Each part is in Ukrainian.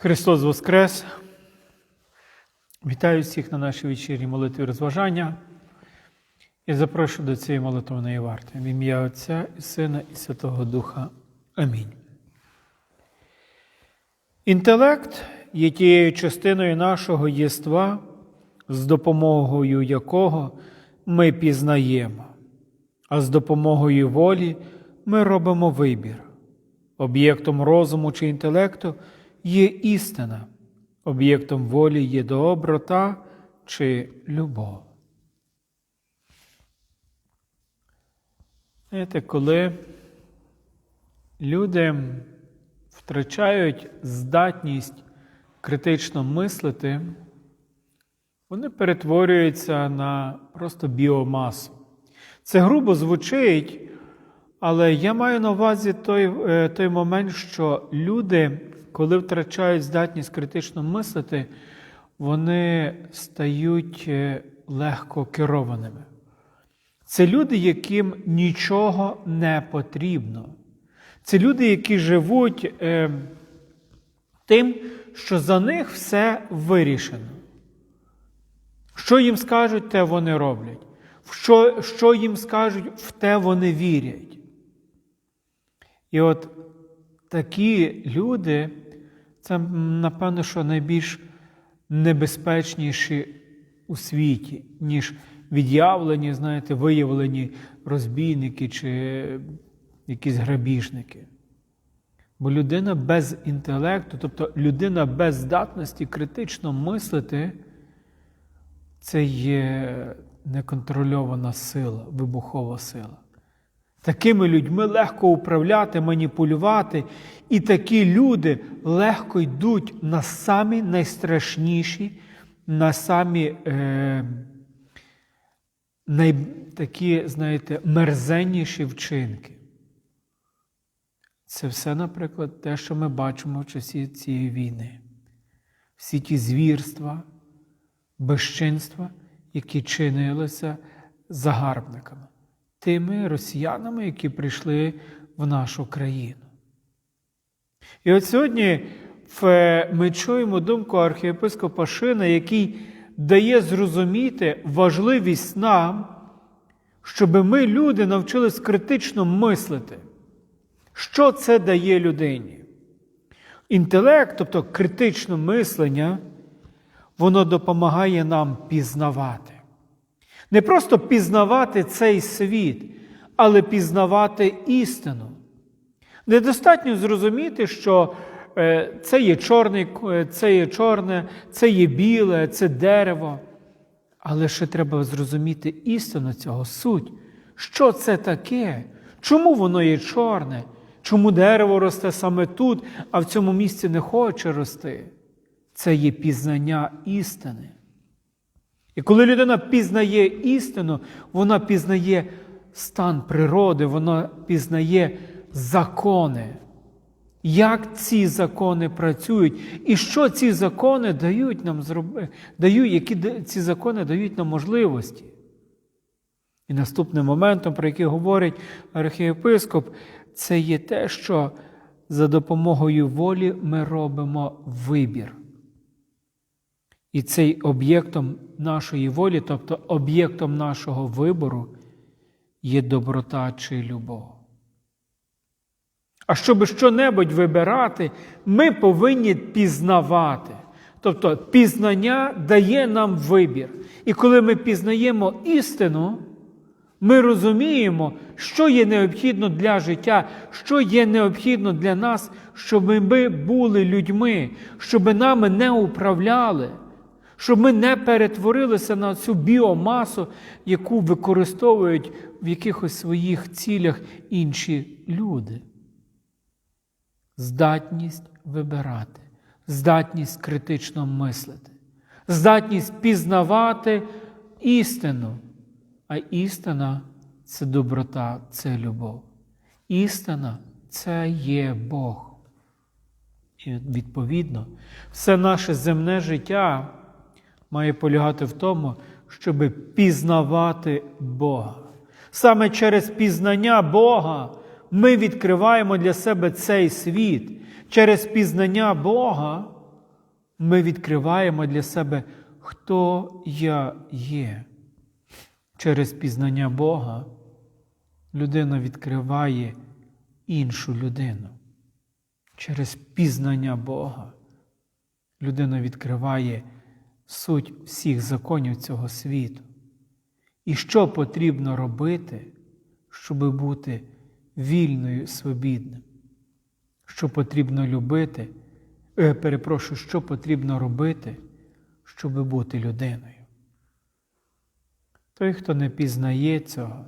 Христос Воскрес! Вітаю всіх на нашій вечірній молитві розважання і запрошую до цієї молитовної варти. В ім'я Отця і Сина і Святого Духа. Амінь. Інтелект є тією частиною нашого єства, з допомогою якого ми пізнаємо, а з допомогою волі ми робимо вибір. Об'єктом розуму чи інтелекту є істина, об'єктом волі є доброта чи любов. Знаєте, коли люди втрачають здатність критично мислити, вони перетворюються на просто біомасу. Це грубо звучить, але я маю на увазі той, е, той момент, що люди, коли втрачають здатність критично мислити, вони стають е, легко керованими. Це люди, яким нічого не потрібно. Це люди, які живуть е, тим, що за них все вирішено. Що їм скажуть, те вони роблять. Що, що їм скажуть, в те вони вірять. І от такі люди, це, напевно, що найбільш небезпечніші у світі, ніж від'явлені, знаєте, виявлені розбійники чи якісь грабіжники. Бо людина без інтелекту, тобто людина без здатності критично мислити, це є неконтрольована сила, вибухова сила. Такими людьми легко управляти, маніпулювати, і такі люди легко йдуть на самі найстрашніші, на самі е, най, такі, знаєте, мерзенніші вчинки. Це все, наприклад, те, що ми бачимо в часі цієї війни. Всі ті звірства, безчинства, які чинилися загарбниками, тими росіянами, які прийшли в нашу країну. І от сьогодні ми чуємо думку архієпископа Шина, який дає зрозуміти важливість нам, щоб ми, люди, навчились критично мислити. Що це дає людині? Інтелект, тобто критичне мислення, воно допомагає нам пізнавати. Не просто пізнавати цей світ, але пізнавати істину. Недостатньо зрозуміти, що е, це є чорний, це є чорне, це є біле, це дерево. Але ще треба зрозуміти істину цього суть. Що це таке? Чому воно є чорне? Чому дерево росте саме тут, а в цьому місці не хоче рости? Це є пізнання істини. І коли людина пізнає істину, вона пізнає стан природи, вона пізнає закони. Як ці закони працюють, і що ці закони дають нам дають, які ці закони дають нам можливості. І наступним моментом, про який говорить архієпископ, це є те, що за допомогою волі ми робимо вибір. І цей об'єктом нашої волі, тобто об'єктом нашого вибору, є доброта чи любов. А щоб що-небудь вибирати, ми повинні пізнавати. Тобто пізнання дає нам вибір. І коли ми пізнаємо істину, ми розуміємо, що є необхідно для життя, що є необхідно для нас, щоб ми були людьми, щоб нами не управляли, щоб ми не перетворилися на цю біомасу, яку використовують в якихось своїх цілях інші люди. Здатність вибирати, здатність критично мислити, здатність пізнавати істину. А істина це доброта, це любов. Істина це є Бог. І відповідно, все наше земне життя має полягати в тому, щоб пізнавати Бога. Саме через пізнання Бога ми відкриваємо для себе цей світ. Через пізнання Бога ми відкриваємо для себе, хто я є. Через пізнання Бога людина відкриває іншу людину. Через пізнання Бога людина відкриває суть всіх законів цього світу. І що потрібно робити, щоб бути вільною, свобідним? Що потрібно любити, е, перепрошую, що потрібно робити, щоб бути людиною? Той, хто не пізнає цього,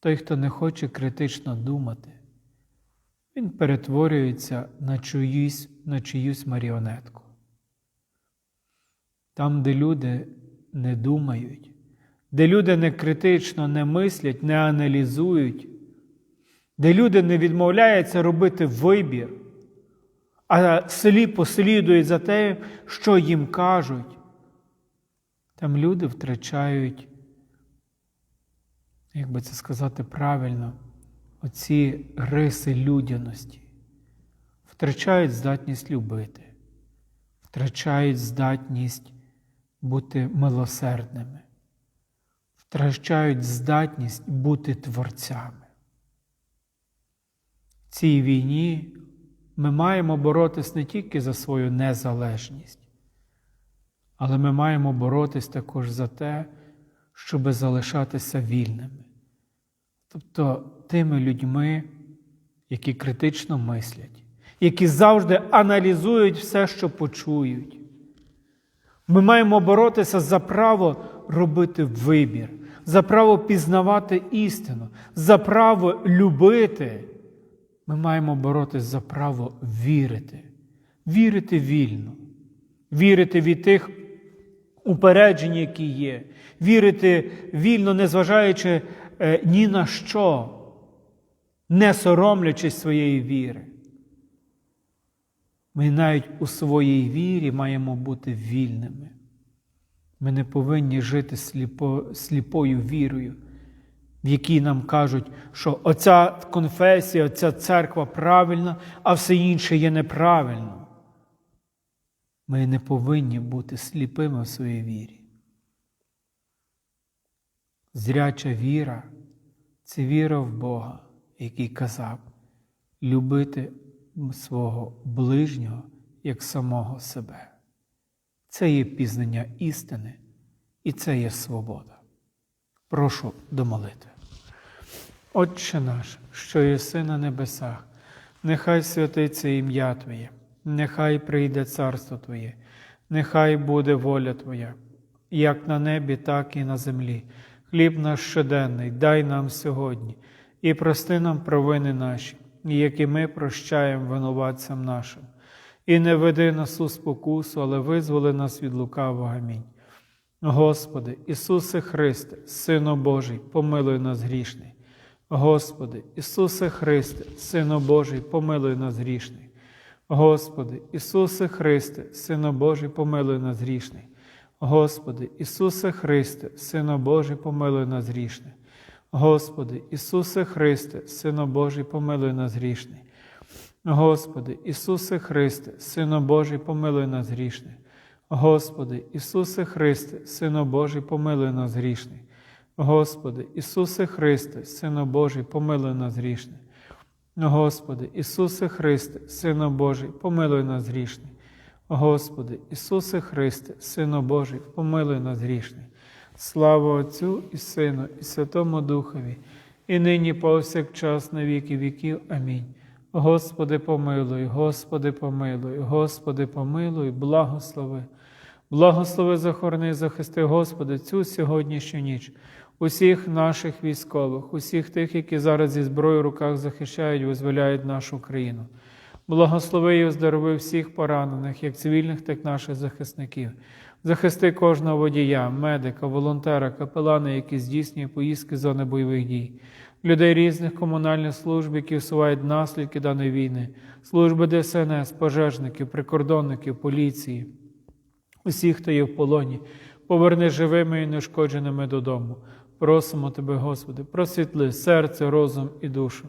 той, хто не хоче критично думати, він перетворюється на чиюсь, на чиюсь маріонетку. Там, де люди не думають, де люди не критично не мислять, не аналізують, де люди не відмовляються робити вибір, а сліпо слідують за те, що їм кажуть, там люди втрачають, як би це сказати правильно, оці риси людяності, втрачають здатність любити, втрачають здатність бути милосердними, втрачають здатність бути творцями. В цій війні ми маємо боротись не тільки за свою незалежність, але ми маємо боротись також за те, щоб залишатися вільними. Тобто тими людьми, які критично мислять, які завжди аналізують все, що почують. Ми маємо боротися за право робити вибір, за право пізнавати істину, за право любити. Ми маємо боротися за право вірити, вірити вільно, вірити від тих упереджень, які є, вірити вільно, незважаючи е, ні на що, не соромлячись своєї віри. Ми навіть у своїй вірі маємо бути вільними. Ми не повинні жити сліпо, сліпою вірою, в якій нам кажуть, що оця конфесія, оця церква правильна, а все інше є неправильно. Ми не повинні бути сліпими в своїй вірі. Зряча віра це віра в Бога, який казав любити свого ближнього як самого себе. Це є пізнання істини і це є свобода. Прошу до молитви. Отче наш, що єси на небесах, нехай святиться ім'я Твоє, нехай прийде царство Твоє, нехай буде воля Твоя, як на небі, так і на землі. Хліб наш щоденний, дай нам сьогодні, і прости нам провини наші, які ми прощаємо винуватцям нашим. І не веди нас у спокусу, але визволи нас від лукавого. Амінь. Господи, Ісусе Христе, Сину Божий, помилуй нас грішний. Господи, Ісусе Христе, Сину Божий, помилуй нас грішний. Господи, Ісусе Христе, Сину Божий, помилуй нас грішний. Господи, Ісусе Христе, Сину Божий, помилуй нас грішний. Господи, Ісусе Христе, Сину Божий, помилуй нас грішний. Господи, Ісусе Христе, Сину Божий, помилуй нас грішний. Господи, Ісусе Христе, Сину Божий, помилуй нас грішний. Господи, Ісусе Христе, Сину Божий, помилуй нас грішний. Господи, Ісусе Христе, Сину Божий, помилуй нас грішний. Господи, Ісусе Христе, Сину Божий, помилуй нас грішний. Слава Отцю і Сину, і Святому Духові, і нині повсякчас на віки віків. Амінь. Господи, помилуй, Господи, помилуй, Господи, помилуй, благослови. Благослови, захорони, захисти, Господи, цю сьогоднішню ніч, усіх наших військових, усіх тих, які зараз зі зброєю в руках захищають, визволяють нашу країну. Благослови і оздорови всіх поранених, як цивільних, так і наших захисників. Захисти кожного водія, медика, волонтера, капелана, які здійснює поїздки з зони бойових дій, людей різних комунальних служб, які усувають наслідки даної війни, служби ДСНС, пожежників, прикордонників, поліції, усіх, хто є в полоні, поверни живими і нешкодженими додому. Просимо Тебе, Господи, просвітли серце, розум і душу.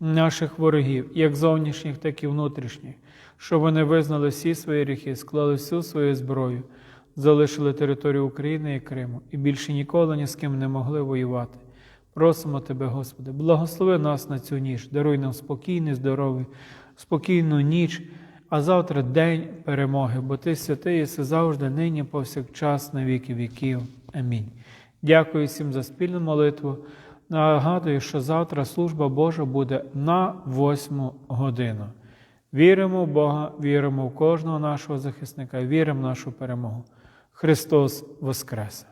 наших ворогів, як зовнішніх, так і внутрішніх, щоб вони визнали всі свої гріхи, склали всю свою зброю, залишили територію України і Криму і більше ніколи ні з ким не могли воювати. Просимо Тебе, Господи, благослови нас на цю ніч, даруй нам спокійний, здоровий, спокійну ніч, а завтра день перемоги, бо Ти святий єси завжди, нині, повсякчас, на віки віків. Амінь. Дякую всім за спільну молитву. Нагадую, що завтра служба Божа буде на восьму годину. Віримо в Бога, віримо в кожного нашого захисника, віримо в нашу перемогу. Христос Воскресе!